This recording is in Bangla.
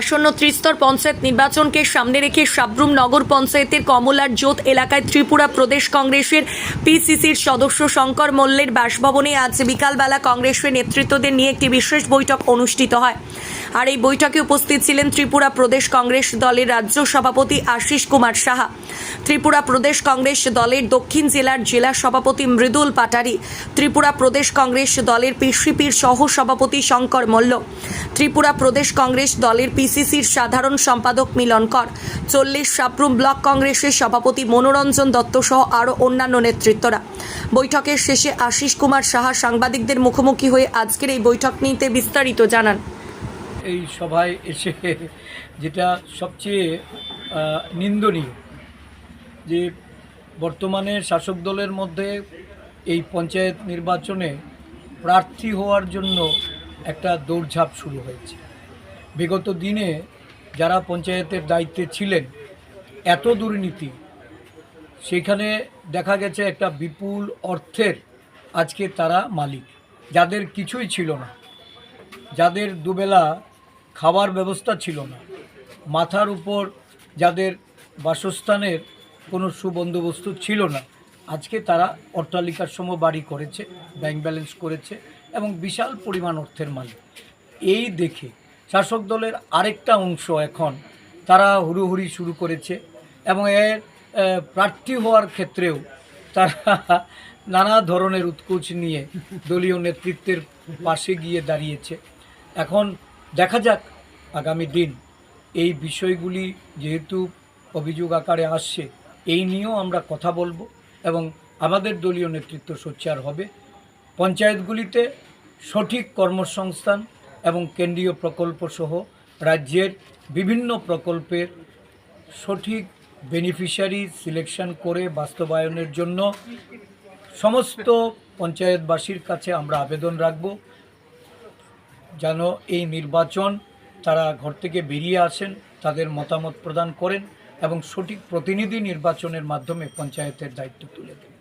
আসন্ন ত্রিস্তর পঞ্চায়েত নির্বাচনকে সামনে রেখে সাবরুম নগর পঞ্চায়েতের কমলার জোত এলাকায় ত্রিপুরা প্রদেশ কংগ্রেসের পিসিসির সদস্য শঙ্কর মল্লের বাসভবনে আজ বিকালবেলা কংগ্রেসের নেতৃত্বদের নিয়ে একটি বিশেষ বৈঠক অনুষ্ঠিত হয়। আর এই বৈঠকে উপস্থিত ছিলেন ত্রিপুরা প্রদেশ কংগ্রেস দলের রাজ্য সভাপতি আশিস কুমার সাহা। ত্রিপুরা প্রদেশ কংগ্রেস দলের দক্ষিণ জেলার জেলা সভাপতি মৃদুল পাটারি। ত্রিপুরা প্রদেশ কংগ্রেস দলের পিসিপির সহ সভাপতি শঙ্কর মল্ল। ত্রিপুরা প্রদেশ কংগ্রেস দলের পিসিসির সাধারণ সম্পাদক মিলন কর। চল্লিশ সাপ্রুম ব্লক কংগ্রেসের সভাপতি মনোরঞ্জন দত্ত সহ আরও অন্যান্য নেতৃত্বরা। বৈঠকের শেষে আশিস কুমার সাহা সাংবাদিকদের মুখোমুখি হয়ে আজকের এই বৈঠক নিতে বিস্তারিত জানান। এই সভায় এসে যেটা সবচেয়ে নিন্দনীয় যে বর্তমানে শাসক দলের মধ্যে এই পঞ্চায়েত নির্বাচনে প্রার্থী হওয়ার জন্য একটা দৌড়ঝাঁপ শুরু হয়েছে। বিগত দিনে যারা পঞ্চায়েতের দায়িত্বে ছিলেন, এত দুর্নীতি, সেখানে দেখা গেছে একটা বিপুল অর্থের আজকে তারা মালিক, যাদের কিছুই ছিল না। যাদের দুবেলা খাবার ব্যবস্থা ছিল না। মাথার উপর যাদের বাসস্থানের কোনো সুবন্দোবস্ত ছিল না, আজকে তারা অট্টালিকার সম বাড়ি করেছে, ব্যাংক ব্যালেন্স করেছে এবং বিশাল পরিমাণ অর্থের মালিক। এই দেখে শাসক দলের আরেকটা অংশ এখন তারা হুড়ুহুড়ি শুরু করেছে এবং এর প্রার্থী হওয়ার ক্ষেত্রেও তারা নানা ধরনের উৎকোচ নিয়ে দলীয় নেতৃত্বের পাশে গিয়ে দাঁড়িয়েছে। এখন দেখা যাক আগামী দিন এই বিষয়গুলি যেহেতু অভিযোগ আকারে আসছে, এই নিয়েও আমরা কথা বলব এবং আমাদের দলীয় নেতৃত্ব সোচ্চার হবে। পঞ্চায়েতগুলিতে সঠিক কর্মসংস্থান এবং কেন্দ্রীয় প্রকল্প সহ রাজ্যের বিভিন্ন প্রকল্পের সঠিক বেনিফিশিয়ারি সিলেকশন করে বাস্তবায়নের জন্য সমস্ত পঞ্চায়েতবাসীর কাছে আমরা আবেদন রাখব। যেন এই নির্বাচন তারা ঘর থেকে বেরিয়ে আসেন, তাদের মতামত প্রদান করেন এবং সঠিক প্রতিনিধি নির্বাচনের মাধ্যমে পঞ্চায়েতের দায়িত্ব তুলে দেন।